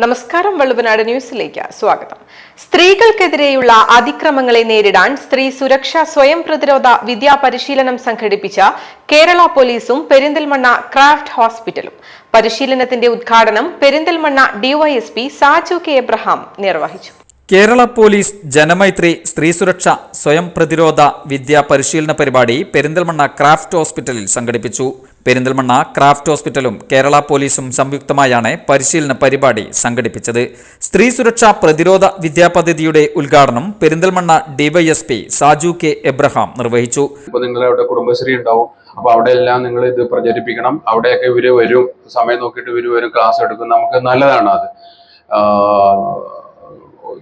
നമസ്കാരം വള്ളുവനാട് ന്യൂസിലേക്ക് സ്വാഗതം. സ്ത്രീകൾക്കെതിരെയുള്ള അതിക്രമങ്ങളെ നേരിടാൻ സ്ത്രീ സുരക്ഷ സ്വയം പ്രതിരോധ വിദ്യാ പരിശീലനം സംഘടിപ്പിച്ച കേരള പോലീസും പെരിന്തൽമണ്ണ ക്രാഫ്റ്റ് ഹോസ്പിറ്റലും. പരിശീലനത്തിന്റെ ഉദ്ഘാടനം പെരിന്തൽമണ്ണ ഡിവൈഎസ്പി സാജു കെ എബ്രഹാം നിർവഹിച്ചു. കേരള പോലീസ് ജനമൈത്രി സ്ത്രീ സുരക്ഷ സ്വയം പ്രതിരോധ വിദ്യാ പരിശീലന പരിപാടി പെരിന്തൽമണ്ണ ക്രാഫ്റ്റ് ഹോസ്പിറ്റലിൽ സംഘടിപ്പിച്ചു. പെരിന്തൽമണ്ണ ക്രാഫ്റ്റ് ഹോസ്പിറ്റലും കേരള പോലീസും സംയുക്തമായാണ് പരിശീലന പരിപാടി സംഘടിപ്പിച്ചത്. സ്ത്രീ സുരക്ഷ പ്രതിരോധ വിദ്യാ പദ്ധതിയുടെ ഉദ്ഘാടനം പെരിന്തൽമണ്ണ ഡിവൈഎസ്പി സാജു കെ എബ്രഹാം നിർവഹിച്ചു. ഇപ്പൊ നിങ്ങളെ അവിടെ കുടുംബശ്രീ ഉണ്ടാവും. അപ്പൊ അവിടെ എല്ലാം നിങ്ങൾ ഇത് പ്രചരിപ്പിക്കണം. അവിടെയൊക്കെ ഇവർ വരും. സമയം നോക്കിയിട്ട് ഇവർ വരും. ക്ലാസ് എടുക്കും. നമുക്ക് നല്ലതാണ് അത്.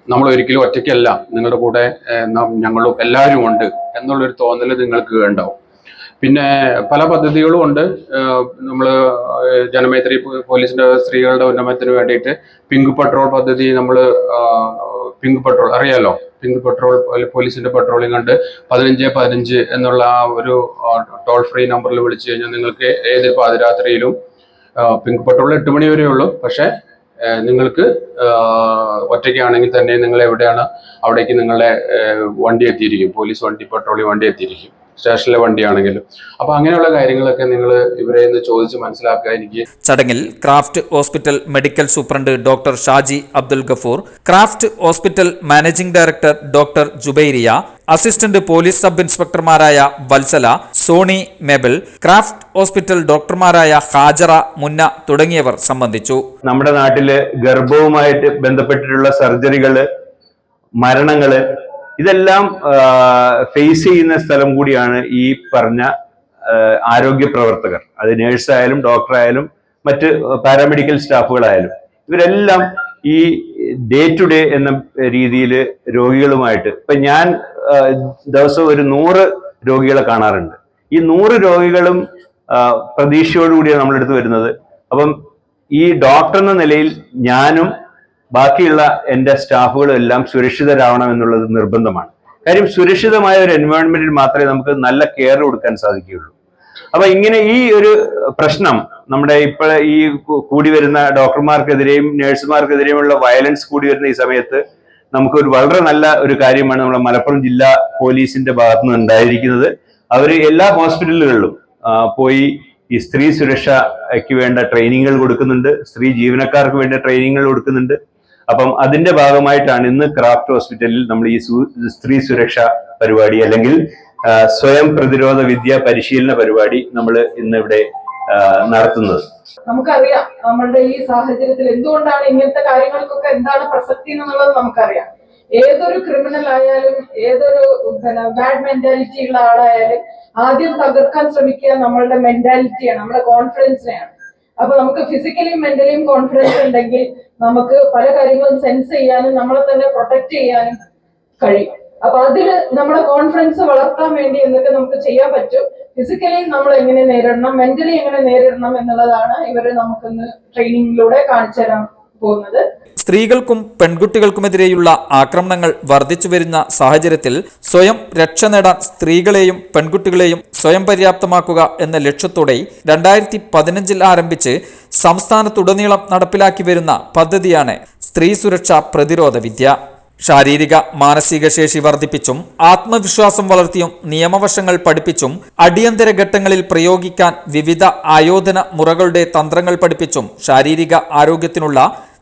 നമ്മൾ ഒരിക്കലും ഒറ്റയ്ക്കല്ല. നിങ്ങളുടെ കൂടെ ഞങ്ങളും എല്ലാവരും ഉണ്ട് എന്നുള്ളൊരു തോന്നൽ നിങ്ങൾക്ക് ഉണ്ടാവും. പിന്നെ പല പദ്ധതികളും ഉണ്ട്. നമ്മൾ ജനമൈത്രി പോലീസിന്റെ സ്ത്രീകളുടെ ഉന്നമനത്തിന് വേണ്ടിയിട്ട് പിങ്ക് പട്രോൾ പദ്ധതി നമ്മൾ പിങ്ക് പട്രോൾ അറിയാലോ? പിങ്ക് പട്രോൾ പോല- പോലീസിന്റെ പട്രോളിംഗ് ഉണ്ട്. പതിനഞ്ച് പതിനഞ്ച് എന്നുള്ള ആ ഒരു ടോൾ ഫ്രീ നമ്പറിൽ വിളിച്ചു കഴിഞ്ഞാൽ നിങ്ങൾക്ക് ഏത് പാതിരാത്രിയിലും പിങ്ക് പട്രോൾ എട്ട് മണി വരെ ഉള്ളൂ പക്ഷേ നിങ്ങൾക്ക് ഒറ്റയ്ക്കാണെങ്കിൽ തന്നെ നിങ്ങൾ എവിടെയാണ് അവിടേക്ക് നിങ്ങളുടെ വണ്ടി എത്തിയിരിക്കും പോലീസ് വണ്ടി പെട്രോളി വണ്ടി എത്തിയിരിക്കും. സ്റ്റേഷനിലെ വണ്ടിയാണെങ്കിലും. അപ്പൊ അങ്ങനെയുള്ള കാര്യങ്ങളൊക്കെ നിങ്ങൾ ഇവരെ നിന്ന് ചോദിച്ച് മനസ്സിലാക്കുക. എനിക്ക് ചടങ്ങിൽ craft hospital medical superintendent doctor Shaji Abdul Gafoor craft hospital managing director doctor Jubairiya assistant police sub ഇൻസ്പെക്ടർമാരായ Valsala Soni മെബിൾ craft hospital ഡോക്ടർമാരായ ഹാജറ മുന്ന തുടങ്ങിയവർ സംബന്ധിച്ചു. നമ്മുടെ നാട്ടിലെ ഗർഭവുമായിട്ട് ബന്ധപ്പെട്ടിട്ടുള്ള സർജറികൾ മരണങ്ങൾ ഇതെല്ലാം ഫേസ് ചെയ്യുന്ന സ്ഥലം കൂടിയാണ് ഈ പറഞ്ഞ ആരോഗ്യ പ്രവർത്തകർ. അത് നേഴ്സായാലും ഡോക്ടറായാലും മറ്റ് പാരാമെഡിക്കൽ സ്റ്റാഫുകളായാലും. ഇവരെല്ലാം ഈ ഡേ ടു ഡേ എന്ന രീതിയിൽ രോഗികളുമായിട്ട് ഇപ്പൊ ഞാൻ ദിവസം ഒരു നൂറ് രോഗികളെ കാണാറുണ്ട്. ഈ നൂറ് രോഗികളും പ്രതീക്ഷയോടുകൂടിയാണ് നമ്മളെടുത്ത് വരുന്നത്. അപ്പം ഈ ഡോക്ടർ എന്ന നിലയിൽ ഞാനും ബാക്കിയുള്ള എന്റെ സ്റ്റാഫുകളും എല്ലാം സുരക്ഷിതരാവണം എന്നുള്ളത് നിർബന്ധമാണ്. കാര്യം സുരക്ഷിതമായ ഒരു എൻവയോൺമെന്റിൽ മാത്രമേ നമുക്ക് നല്ല കെയർ കൊടുക്കാൻ സാധിക്കുകയുള്ളൂ. അപ്പൊ ഇങ്ങനെ ഈ ഒരു പ്രശ്നം നമ്മുടെ ഇപ്പോൾ ഈ കൂടി വരുന്ന ഡോക്ടർമാർക്കെതിരെയും നേഴ്സുമാർക്കെതിരെയുമുള്ള വയലൻസ് കൂടി വരുന്ന ഈ സമയത്ത് നമുക്ക് ഒരു വളരെ നല്ല ഒരു കാര്യമാണ് നമ്മുടെ മലപ്പുറം ജില്ലാ പോലീസിന്റെ ഭാഗത്തു നിന്ന് ഉണ്ടായിരിക്കുന്നത്. അവർ എല്ലാ ഹോസ്പിറ്റലുകളിലും പോയി ഈ സ്ത്രീ സുരക്ഷയ്ക്ക് വേണ്ട ട്രെയിനിങ്ങുകൾ കൊടുക്കുന്നുണ്ട്. സ്ത്രീ ജീവനക്കാർക്ക് വേണ്ട ട്രെയിനിങ്ങുകൾ കൊടുക്കുന്നുണ്ട്. അപ്പം അതിന്റെ ഭാഗമായിട്ടാണ് ഇന്ന് ക്രാഫ്റ്റ് ഹോസ്പിറ്റലിൽ നമ്മൾ ഈ സ്ത്രീ സുരക്ഷ പരിപാടി അല്ലെങ്കിൽ സ്വയം പ്രതിരോധ വിദ്യ പരിശീലന പരിപാടി നമ്മൾ ഇന്ന് ഇവിടെ നടത്തുന്നത്. നമുക്കറിയാം നമ്മളുടെ ഈ സാഹചര്യത്തിൽ എന്തുകൊണ്ടാണ് ഇങ്ങനത്തെ കാര്യങ്ങൾക്കൊക്കെ എന്താണ് പ്രസക്തി എന്നുള്ളത് നമുക്കറിയാം. ഏതൊരു ക്രിമിനൽ ആയാലും ഏതൊരു പിന്നെ ബാഡ് മെന്റാലിറ്റി ഉള്ള ആളായാലും ആദ്യം തകർക്കാൻ ശ്രമിക്കുക നമ്മളുടെ മെന്റാലിറ്റിയാണ് നമ്മുടെ കോൺഫിഡൻസിനെയാണ് അപ്പൊ നമുക്ക് ഫിസിക്കലിയും മെന്റലിയും കോൺഫിഡൻസ് ഉണ്ടെങ്കിൽ നമുക്ക് പല കാര്യങ്ങളും സെൻസ് ചെയ്യാനും നമ്മളെ തന്നെ പ്രൊട്ടക്ട് ചെയ്യാനും കഴിയും. അപ്പൊ അതിൽ നമ്മുടെ കോൺഫിഡൻസ് വളർത്താൻ വേണ്ടി എന്തൊക്കെ നമുക്ക് ചെയ്യാൻ പറ്റും? ഫിസിക്കലി നമ്മൾ എങ്ങനെ നേരിടണം? മെന്റലി എങ്ങനെ നേരിടണം എന്നുള്ളതാണ് ഇവർ നമുക്കിന്ന് ട്രെയിനിങ്ങിലൂടെ കാണിച്ചു തരാൻ പോകുന്നത്. സ്ത്രീകൾക്കും പെൺകുട്ടികൾക്കുമെതിരെയുള്ള ആക്രമണങ്ങൾ വർദ്ധിച്ചു വരുന്ന സാഹചര്യത്തിൽ സ്വയം രക്ഷ നേടാൻ സ്ത്രീകളെയും പെൺകുട്ടികളെയും സ്വയം പര്യാപ്തമാക്കുക എന്ന ലക്ഷ്യത്തോടെ രണ്ടായിരത്തി പതിനഞ്ചിൽ ആരംഭിച്ച് സംസ്ഥാനത്തുടനീളം നടപ്പിലാക്കി വരുന്ന പദ്ധതിയാണ് സ്ത്രീ സുരക്ഷ പ്രതിരോധ വിദ്യ. ശാരീരിക മാനസിക ശേഷി വർദ്ധിപ്പിച്ചും ആത്മവിശ്വാസം വളർത്തിയും നിയമവശങ്ങൾ പഠിപ്പിച്ചും അടിയന്തര ഘട്ടങ്ങളിൽ പ്രയോഗിക്കാൻ വിവിധ ആയോധന മുറകളുടെ തന്ത്രങ്ങൾ പഠിപ്പിച്ചും ശാരീരിക ആരോഗ്യത്തിനുള്ള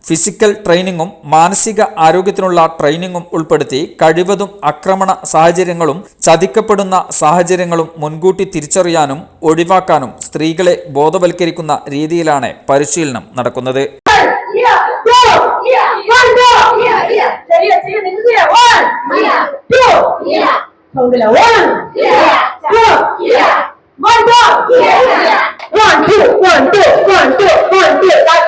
ഫിസിക്കൽ ട്രെയിനിങ്ങും മാനസിക ആരോഗ്യത്തിനുള്ള ട്രെയിനിങ്ങും ഉൾപ്പെടുത്തി കഴിവതും ആക്രമണ സാഹചര്യങ്ങളും ചതിക്കപ്പെടുന്ന സാഹചര്യങ്ങളും മുൻകൂട്ടി തിരിച്ചറിയാനും ഒഴിവാക്കാനും സ്ത്രീകളെ ബോധവൽക്കരിക്കുന്ന രീതിയിലാണ് പരിശീലനം നടക്കുന്നത് one, two, One, two. One, two, one, two, one, two, one, two.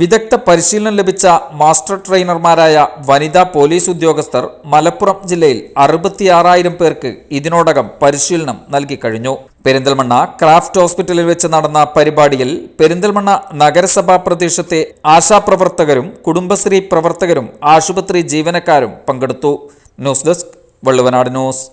വിദഗ്ധ പരിശീലനം ലഭിച്ച മാസ്റ്റർ ട്രെയിനർമാരായ വനിതാ പോലീസ് ഉദ്യോഗസ്ഥർ മലപ്പുറം ജില്ലയിൽ അറുപത്തിയാറായിരം പേർക്ക് ഇതിനോടകം പരിശീലനം നൽകിക്കഴിഞ്ഞു പെരിന്തൽമണ്ണ ക്രാഫ്റ്റ് ഹോസ്പിറ്റലിൽ വെച്ച് നടന്ന പരിപാടിയിൽ പെരിന്തൽമണ്ണ നഗരസഭാ പ്രദേശത്തെ ആശാപ്രവർത്തകരും കുടുംബശ്രീ പ്രവർത്തകരും ആശുപത്രി ജീവനക്കാരും പങ്കെടുത്തു. News desk Valluvanad news.